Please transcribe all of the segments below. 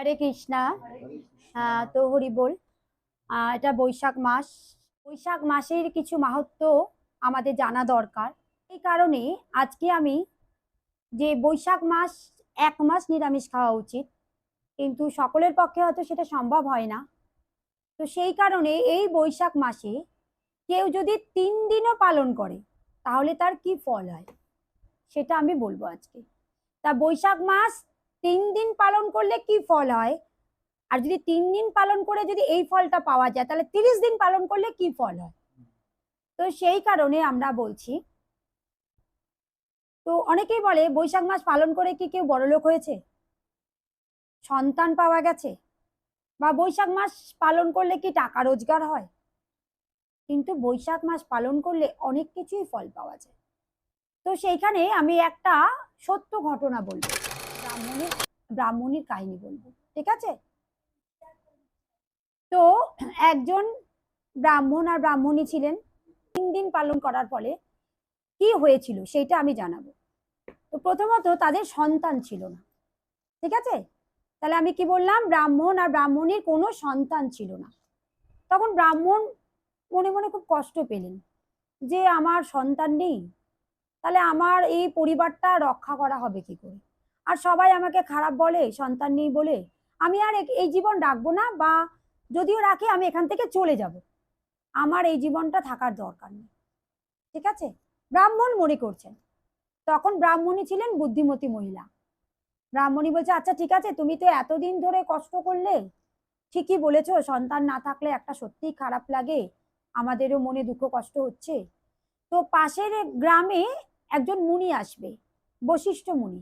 হরে কৃষ্ণা। তো হরি বল। এটা বৈশাখ মাস। বৈশাখ মাসের কিছু মাহাত্ম্য আমাদের জানা দরকার। এই কারণে আজকে আমি যে বৈশাখ মাস এক মাস নিরামিষ খাওয়া উচিত, কিন্তু সকলের পক্ষে হয়তো সেটা সম্ভব হয় না। তো সেই কারণে এই বৈশাখ মাসে কেউ যদি তিন দিনও পালন করে, তাহলে তার কি ফল হয়? সেটা আমি বলব আজকে। তা বৈশাখ মাস তিন দিন পালন করলে কি ফল হয়? আর যদি তিন দিন পালন করে যদি এই ফলটা পাওয়া যায়, তাহলে তিরিশ দিন পালন করলে কি ফল হয়? তো সেই কারণে আমরা বলছি, তো অনেকেই বলে বৈশাখ মাস পালন করে কি কেউ বড়লোক হয়েছে? সন্তান পাওয়া গেছে? বা বৈশাখ মাস পালন করলে কি টাকা রোজগার হয়? কিন্তু বৈশাখ মাস পালন করলে অনেক কিছুই ফল পাওয়া যায়। তো সেইখানে আমি একটা সত্য ঘটনা বলব। ব্রাহ্মণের, ব্রাহ্মণীর কাহিনী বলব, ঠিক আছে? তো একজন ব্রাহ্মণ আর ব্রাহ্মণী ছিলেন। তিন দিন পালন করার ফলে কি হয়েছিল সেটা আমি জানাব। তো প্রথমত তাদের সন্তান ছিল না, ঠিক আছে? তাহলে আমি কি বললাম? ব্রাহ্মণ আর ব্রাহ্মণীর কোনো সন্তান ছিল না। তখন ব্রাহ্মণ মনে মনে খুব কষ্ট পেলেন যে, আমার সন্তান নেই, তাহলে আমার এই পরিবারটা রক্ষা করা হবে কি করে? আর সবাই আমাকে খারাপ বলে, সন্তান নেই বলে, আমি আর এই জীবন রাখব না বা যদিও রাখি, আমি এখান থেকে চলে যাব। আমার এই জীবনটা থাকার দরকার নেই। ঠিক আছে? ব্রাহ্মণ মনে করছেন। তখন ব্রাহ্মণী ছিলেন বুদ্ধিমতী মহিলা। ব্রাহ্মণী বলছে আচ্ছা ঠিক আছে, তুমি তো এতদিন ধরে কষ্ট করলে। ঠিকই বলেছ, সন্তান না থাকলে একটা সত্যিই খারাপ লাগে। আমাদেরও মনে দুঃখ কষ্ট হচ্ছে। তো পাশের গ্রামে একজন মুনি আসবে, বশিষ্ঠ মুনি।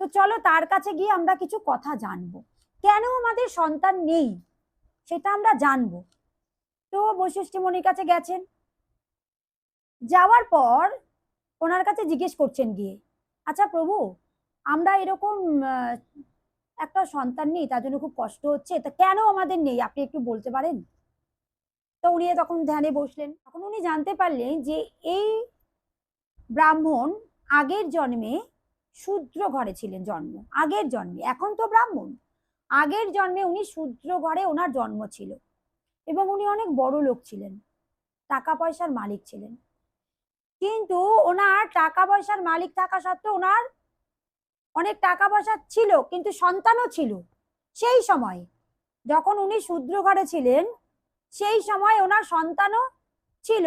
তো চলো তার কাছে গিয়ে আমরা কিছু কথা জানব। কেন আমাদের সন্তান নেই? সেটা আমরা জানব। তো বশিষ্ঠ মুনির কাছে গেছেন। যাওয়ার পর ওনার কাছে জিজ্ঞেস করছেন গিয়ে আচ্ছা প্রভু, আমরা এরকম একটা সন্তান নেই, তার জন্য খুব কষ্ট হচ্ছে, তা কেন আমাদের নেই? আপনি একটু বলতে পারেন? তো উনি তখন ধ্যানে বসলেন। তখন উনি জানতে পারলেন যে এই ব্রাহ্মণ আগের জন্মে শূদ্র ঘরে ছিলেন জন্ম, আগের জন্মে, এখন তো ব্রাহ্মণ। আগের জন্মে উনি শূদ্র ঘরে ওনার জন্ম ছিল এবং উনি অনেক বড় লোক ছিলেন টাকা পয়সার মালিক ছিলেন। কিন্তু ওনার টাকা পয়সার মালিক থাকা সত্ত্বেও ওনার অনেক টাকা পয়সা ছিল, কিন্তু সন্তানও ছিল। সেই সময় যখন উনি শূদ্র ঘরে ছিলেন, সেই সময় ওনার সন্তানও ছিল।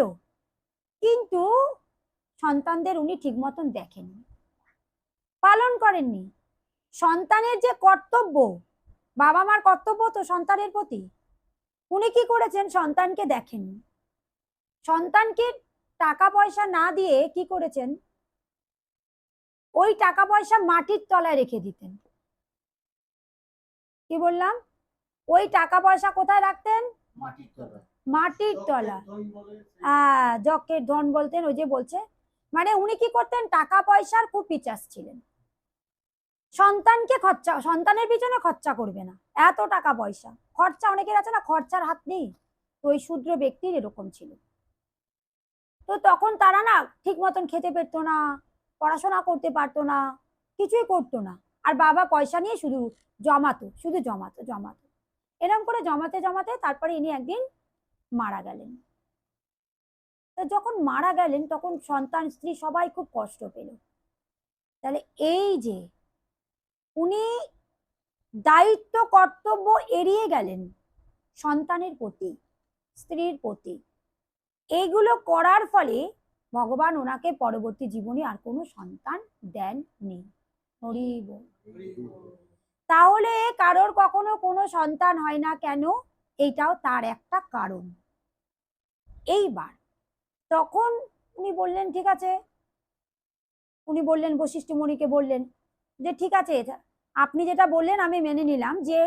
কিন্তু সন্তানদের উনি ঠিক মতন দেখেননি। পালন করেননি। সন্তানের যে কর্তব্য বাবা মার কর্তব্য তো সন্তানের প্রতি। উনি কি করেছেন? সন্তানকে দেখেননি। সন্তানকে টাকা পয়সা না দিয়ে কি করেছেন? ওই টাকা পয়সা মাটির তলায় রেখে দিতেন। কি বললাম? ওই টাকা পয়সা কোথায় রাখতেন? মাটির তলা হ্যাঁ যকের ধন বলতেন ওই যে বলছে। মানে উনি কি করতেন? টাকা পয়সার খুব পিচাস ছিলেন। সন্তানকে খরচা, সন্তানের পিছনে খরচা করবে না। এত টাকা পয়সা। খরচা অনেকের আছে না, খরচার হাত নেই। তো ওই শূদ্র ব্যক্তির এরকম ছিল। তো তখন তারা না ঠিক মতন খেতে পেতো না, পড়াশোনা করতে পারতো না, কিছুই করতো না। আর বাবা পয়সা নিয়ে শুধু জমাতো শুধু জমাতো জমাতো। এরকম করে জমাতে জমাতে তারপরে ইনি একদিন মারা গেলেন। তো যখন মারা গেলেন, তখন সন্তান, স্ত্রী সবাই খুব কষ্ট পেল। তাহলে এই যে উনি দায়িত্ব, কর্তব্য এড়িয়ে গেলেন সন্তানের প্রতি, স্ত্রীর প্রতি। এইগুলো করার ফলে ভগবান ওনাকে পরবর্তী জীবনে আর কোনো সন্তান দেননি হরি। তাহলে কারোর কখনো কোনো সন্তান হয় না কেন? এইটাও তার একটা কারণ। এইবার তখন উনি বললেন, ঠিক আছে। উনি বললেন, বশিষ্ঠ মুনিকে বললেন যে ঠিক আছে এটা আপনি যেটা বললেন আমি মেনে নিলাম যে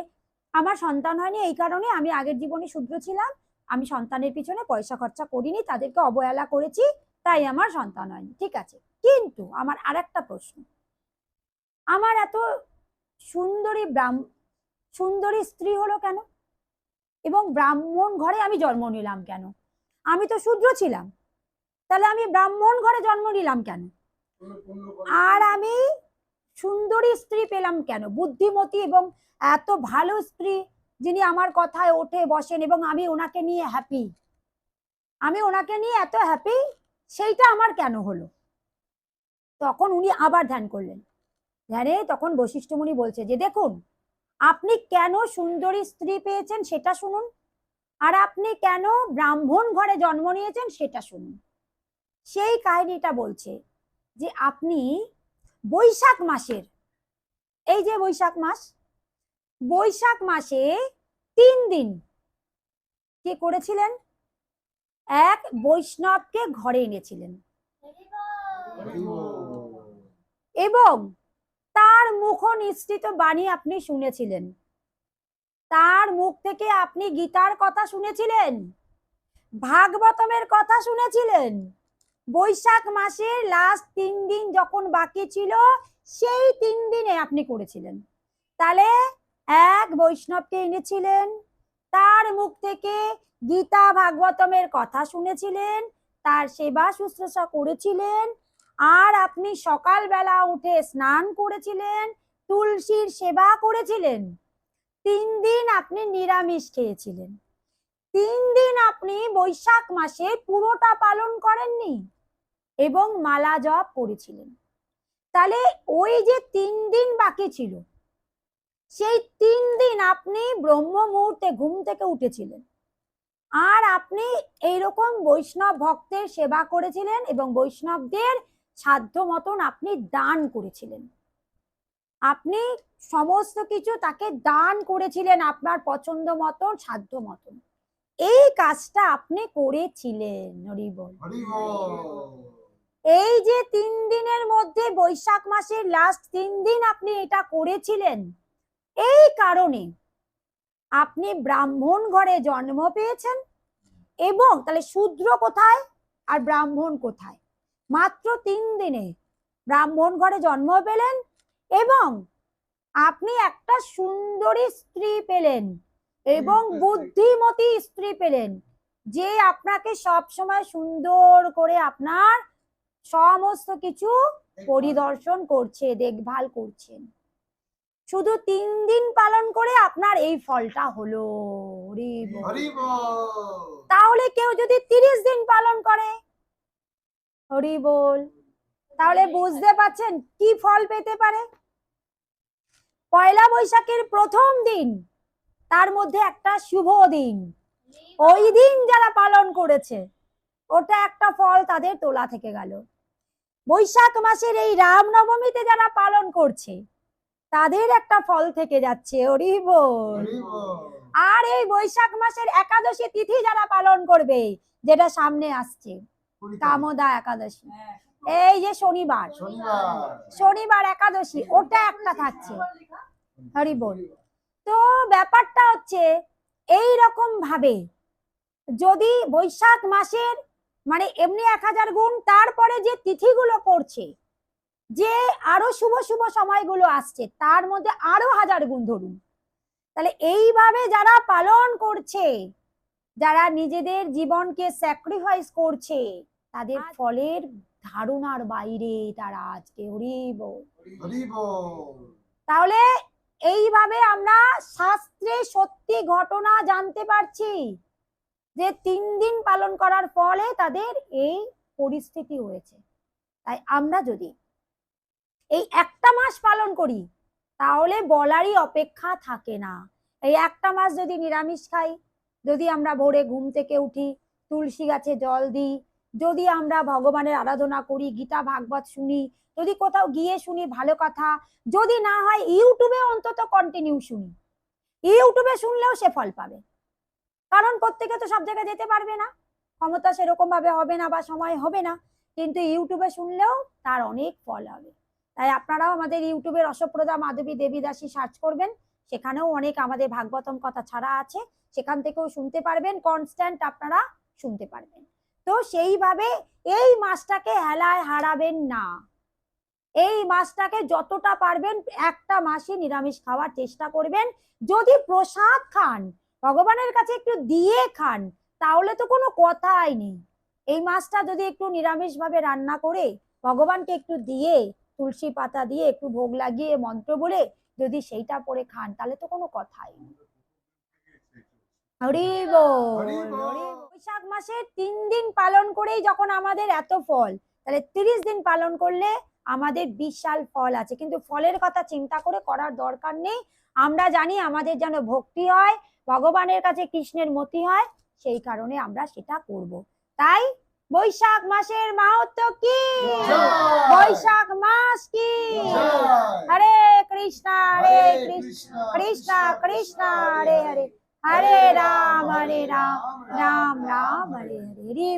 আমার সন্তান হয়নি এই কারণে আমি আগের জীবনে শূদ্র ছিলাম আমি সন্তানের পিছনে পয়সা খরচা করিনি তাদেরকে অবহেলা করেছি তাই আমার সন্তান হয়নি ঠিক আছে। কিন্তু আমার আর একটা প্রশ্ন আমার এত সুন্দরী ব্রাহ্ম সুন্দরী স্ত্রী হলো কেন? এবং ব্রাহ্মণ ঘরে আমি জন্ম নিলাম কেন? আমি তো শূদ্র ছিলাম তাহলে আমি ব্রাহ্মণ ঘরে জন্ম নিলাম কেন আর আমি সুন্দরী স্ত্রী পেলাম কেন? বুদ্ধিমতী এবং এত ভালো স্ত্রী যিনি আমার কথায় ওঠে, বসেন এবং আমি ওনাকে নিয়ে হ্যাপি আমি ওনাকে নিয়ে এত হ্যাপি সেইটা আমার কেন হলো? তখন উনি আবার ধ্যান করলেন। ধ্যানে তখন বশিষ্ঠ মুনি বলছে যে, দেখুন, আপনি কেন সুন্দরী স্ত্রী পেয়েছেন সেটা শুনুন আর আপনি কেন ব্রাহ্মণ ঘরে জন্ম নিয়েছেন সেটা শুনুন। সেই কাহিনীটা বলছে যে, আপনি বৈশাখ মাসের। এই যে বৈশাখ মাস, বৈশাখ মাসে তিন দিন কি করেছিলেন? এক বৈষ্ণবকে ঘরে এনেছিলেন। এবং তার মুখ নিশ্চিত বাণী আপনি শুনেছিলেন। তার মুখ থেকে আপনি গীতার কথা শুনেছিলেন? ভাগবতমের কথা শুনেছিলেন? বৈশাখ মাসের লাস্ট তিন দিন যখন বাকি ছিল, সেই তিন দিনে আপনি করেছিলেন। তাহলে এক বৈষ্ণবকে এনেছিলেন, তার মুখ থেকে গীতা ভাগবতমের কথা শুনেছিলেন, তার সেবা শুশ্রূষা করেছিলেন, আর আপনি সকালবেলা উঠে স্নান করেছিলেন, তুলসীর সেবা করেছিলেন। তিন দিন আপনি নিরামিষ খেয়েছিলেন। তিন দিন আপনি বৈশাখ মাসে পুরোটা পালন করেননি। এবং মালা জপ করেছিলেন। তাহলে ওই যে তিন দিন বাকি ছিল, সেই তিন দিন আপনি ব্রহ্ম মুহূর্তে ঘুম থেকে উঠেছিলেন। আর আপনি এইরকম বৈষ্ণব ভক্তের সেবা করেছিলেন এবং বৈষ্ণবদের সাধ্য মতন আপনি দান করেছিলেন। আপনি সমস্ত কিছু তাকে দান করেছিলেন আপনার পছন্দ মতন, সাধ্য মতন। এই কাজটা আপনি করেছিলেন, হরিবল। এই যে তিন দিনের মধ্যে বৈশাখ মাসের লাস্ট তিন দিন আপনি এটা করেছিলেন এই কারণে আপনি ব্রাহ্মণ ঘরে জন্ম পেয়েছেন এবং তাহলে শূদ্র কোথায় আর ব্রাহ্মণ কোথায়? মাত্র তিন দিনে ব্রাহ্মণ ঘরে জন্ম পেলেন এবং আপনি একটা সুন্দরী স্ত্রী পেলেন এবং বুদ্ধিমতী স্ত্রী পেলেন যে আপনাকে সব সময় সুন্দর করে আপনার সমস্ত কিছু পরিদর্শন করছে দেখভাল করছেন শুধু তিন দিন পালন করে আপনার এই ফলটা হলো। হরি তাহলে কেউ যদি তিরিশ দিন পালন করে হরি বল। তাহলে বুঝতে পারছেন কি ফল পেতে পারে? পয়লা বৈশাখের প্রথম দিন তার মধ্যে একটা শুভ দিন। ওই দিন যারা পালন করেছে ওটা একটা ফল তাদের তোলা থেকে গেল। বৈশাখ মাসের এই রামনবমীতে যারা পালন করছে তাদের একটা ফল থেকে যাচ্ছে হরি আর এই বৈশাখ মাসের একাদশী তিথি যারা পালন করবে যেটা সামনে আসছে কামদা একাদশী। এই যে শনিবার শনিবার। একাদশী ওটা একটা থাকছে হরি বল তো ব্যাপারটা হচ্ছে এই রকম ভাবে যদি বৈশাখ মাসের মানে এমনি এক হাজার গুণ তারপরে যে তিথিগুলো পড়ছে যে আরও শুভ শুভ সময়গুলো আসছে তার মধ্যে আরও হাজার গুণ ধরুন। তাহলে এইভাবে যারা পালন করছে যারা নিজেদের জীবনকে স্যাক্রিফাইস করছে তাদের ফলের ধারণার বাইরে তারা আজকে হরি বল তাহলে এইভাবে আমরা শাস্ত্রে সত্যি ঘটনা জানতে পারছি। যে তিন দিন পালন করার ফলে তাদের এই পরিস্থিতি হয়েছে। তাই আমরা যদি এই একটা মাস পালন করি, তাহলে বলারই অপেক্ষা থাকে না। এই একটা মাস যদি নিরামিষ খাই, যদি আমরা ভোরে ঘুম থেকে উঠি, তুলসী গাছে জল দিই, যদি আমরা ভগবানের আরাধনা করি, গীতা, ভাগবত শুনি, যদি কোথাও গিয়ে শুনি ভালো কথা, যদি না হয় ইউটিউবে অন্তত কন্টিনিউ শুনি। ইউটিউবে শুনলেও সে ফল পাবে। কারণ প্রত্যেকে তো সব জায়গায় যেতে পারবে না। ক্ষমতা সেরকম ভাবে হবে না বা সময় হবে না, কিন্তু ইউটিউবে শুনলেও তার অনেক ফল হবে। তাই আপনারাও আমাদের ইউটিউবে রসপ্রদা মাধবী দেবী দাসী সার্চ করবেন, সেখানেও অনেক আমাদের ভাগবতম কথা ছাড়া আছে। সেখান থেকেও শুনতে পারবেন কনস্ট্যান্ট আপনারা শুনতে পারবেন। তো সেইভাবে এই মাসটাকে হেলায় হারাবেন না। এই মাসটাকে যতটা পারবেন একটা মাসই নিরামিষ খাওয়ার চেষ্টা করবেন। যদি প্রসাদ খান ভগবানের কাছে একটু দিয়ে খান তাহলে তো কোনো কথাই নেই। এই মাছটা যদি একটু নিরামিষ ভাবে রান্না করে ভগবানকে একটু দিয়ে তুলসী পাতা দিয়ে একটু ভোগ লাগিয়ে মন্ত্র বলে যদি সেইটা পরে খান তাহলে তো কোনো কথাই নেই। হরি বল। হরি বল। বৈশাখ মাসে তিন দিন পালন করেই যখন আমাদের এত ফল তাহলে তিরিশ দিন পালন করলে আমাদের বিশাল ফল আছে। কিন্তু ফলের কথা চিন্তা করে করার দরকার নেই। আমরা জানি আমাদের যেন ভক্তি হয় ভগবানের কাছে কৃষ্ণের মতি হয় সেই কারণে আমরা সেটা করব। তাই বৈশাখ মাসের মাহাত্ম কি? বৈশাখ মাস কি। হরে কৃষ্ণ হরে কৃষ্ণ কৃষ্ণ কৃষ্ণ হরে হরে হরে। রাম হরে রাম রাম রাম হরে। হরি।